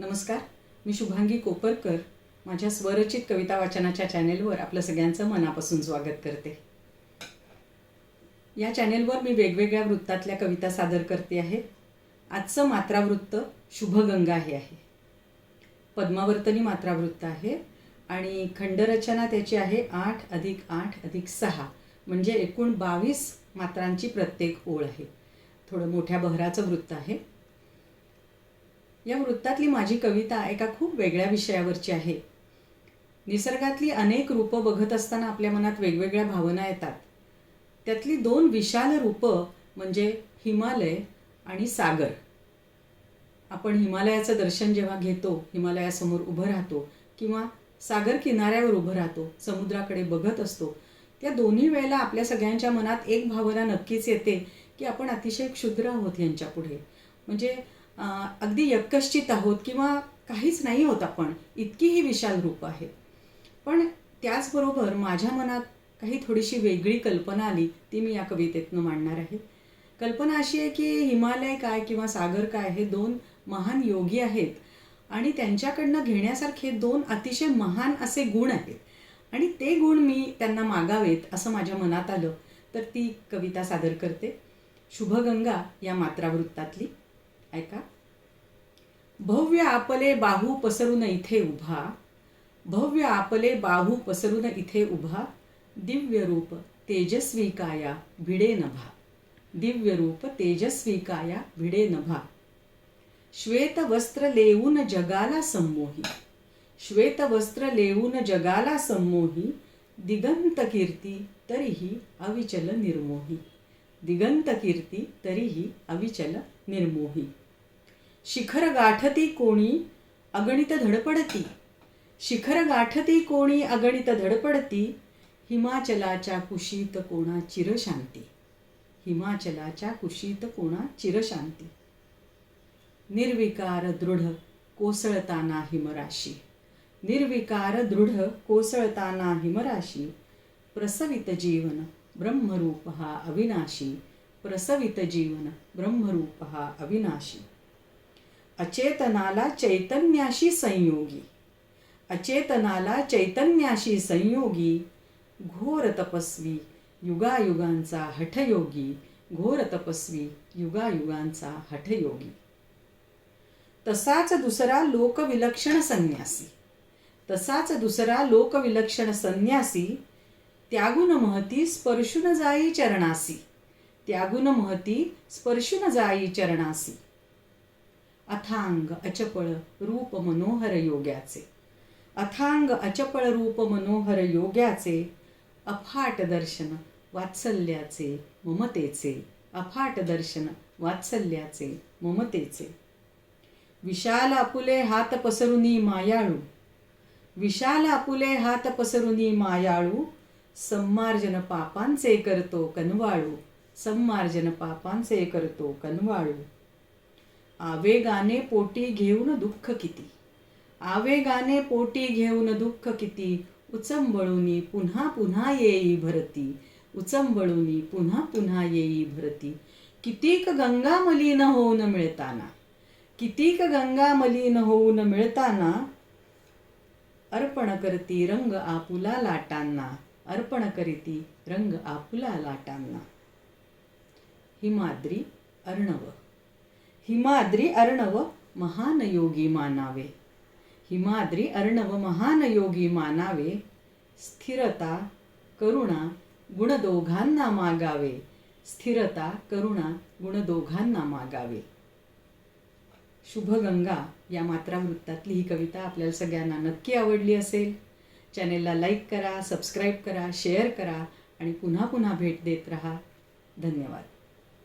नमस्कार. मी शुभांगी कोपरकर. माझ्या स्वरचित कविता वाचनाच्या चॅनेलवर आपलं सगळ्यांचं मनापासून स्वागत करते. या चॅनेलवर मी वेगवेगळ्या वृत्तातल्या कविता सादर करते आहे. आजचं मात्रावृत्त शुभगंगा हे आहे. पद्मावर्तनी मात्रावृत्त आहे आणि खंडरचना त्याची आहे आठ अधिक आठ अधिक सहा. म्हणजे एकूण बावीस मात्रांची प्रत्येक ओळ आहे. थोडं मोठ्या बहराचं वृत्त आहे. या वृत्तातली माझी कविता एका खूप वेगळ्या विषयावरची आहे. निसर्गातली अनेक रूपं बघत असताना आपल्या मनात वेगवेगळ्या भावना येतात. त्यातली दोन विशाल रूपं म्हणजे हिमालय आणि सागर. आपण हिमालयाचं दर्शन जेव्हा घेतो हिमालयासमोर उभं राहतो किंवा सागर किनाऱ्यावर उभं राहतो समुद्राकडे बघत असतो त्या दोन्ही वेळेला आपल्या सगळ्यांच्या मनात एक भावना नक्कीच येते की आपण अतिशय क्षुद्र आहोत यांच्या पुढे म्हणजे अगदी यक्कश्चित आहोत किंवा काहीच नाही होत आपण इतकी ही विशाल रूप आहेत पण त्याचबरोबर माझ्या मनात काही थोडीशी वेगळी कल्पना आली ती मी या कवितेतनं मांडणार आहे. कल्पना अशी आहे की हिमालय काय किंवा सागर काय हे दोन महान योगी आहेत आणि त्यांच्याकडनं घेण्यासारखे दोन अतिशय महान असे गुण आहेत. आणि ते गुण मी त्यांना मागावेत असं माझ्या मनात आलं तर ती कविता सादर करते. शुभगंगा या मात्रावृत्तातली. ऐका. भव्य आपले बाहू पसरून इथे उभा. भव्य आपले बाहू पसरून इथे उभा. दिव्य रूप तेजस्वी काया भिडे नभा. दिव्य रूप तेजस्वी काया भिडे नभा. श्वेत वस्त्र लेऊन जगाला संमोही. श्वेत वस्त्र लेऊन जगाला संमोही. दिगंत कीर्ती तरीही अविचल निर्मोही. दिगंत कीर्ती तरीही अविचल निर्मोही. शिखर गाठती कोणी अगणित धडपडती? शिखर गाठती कोणी अगणित धडपडती? हिमाचलाच्या कुशीत कोणा चिरशांती? हिमाचलाच्या कुशीत कोणा चिरशांती? निर्विकार दृढ कोसळताना हिमराशी. निर्विकार दृढ कोसळताना हिमराशी. प्रसवित जीवन ब्रह्मरूप हा अविनाशी प्रसवित जीवन ब्रह्मरूप हा अविनाशी। अचेतनाला चैतन्याशी संयोगी अचेतनाला चैतन्याशी संयोगी घोर तपस्वी युगायुगांचा हठयोगी घोर तपस्वी युगायुगांचा हठयोगी। तसाच दुसरा लोकविलक्षण संन्यासी तसाच दुसरा लोकविलक्षण संन्यासी त्यागुन महती स्पर्शुन जाई चरणासी. त्यागुन महती स्पर्शुन जाई चरणासी. अथांग अचपळ रूप मनोहर योग्याचे. अथांग अचपळ रूप मनोहर योग्याचे. अफाट दर्शन वात्सल्याचे ममतेचे. अफाट दर्शन वात्सल्याचे ममतेचे. विशाल आपुले हात पसरुनी मायाळू. विशाल आपुले हात पसरुनी मायाळू संमार्जन पापांचे करतो कनवाळू. संमार्जन पापांचे करतो कनवाळू. आवेगाने पोटी घेऊन दुःख किती? आवेगाने पोटी घेऊन दुःख किती? उचंबळूनी पुन्हा पुन्हा येई भरती. उचंबळूनी पुन्हा पुन्हा येई भरती. कितीक गंगा मलिन होऊन मिळताना? कितीक गंगा मलिन होऊन मिळताना? अर्पण करती रंग आपुला लाटांना. अर्पण करीती रंग आपुला लाटांना. हिमाद्री अर्णव. हिमाद्री अर्णव महान योगी मानावे. हिमाद्री अर्णव महान योगी मानावे. स्थिरता करुणा गुण दोघांना मागावे. स्थिरता करुणा गुण दोघांना मागावे. शुभगंगा या मात्रावृत्तातली ही कविता आपल्याला सगळ्यांना नक्की आवडली असेल. चॅनेलला लाईक करा सबस्क्राईब करा शेअर करा आणि पुन्हा पुन्हा भेट देत रहा. धन्यवाद.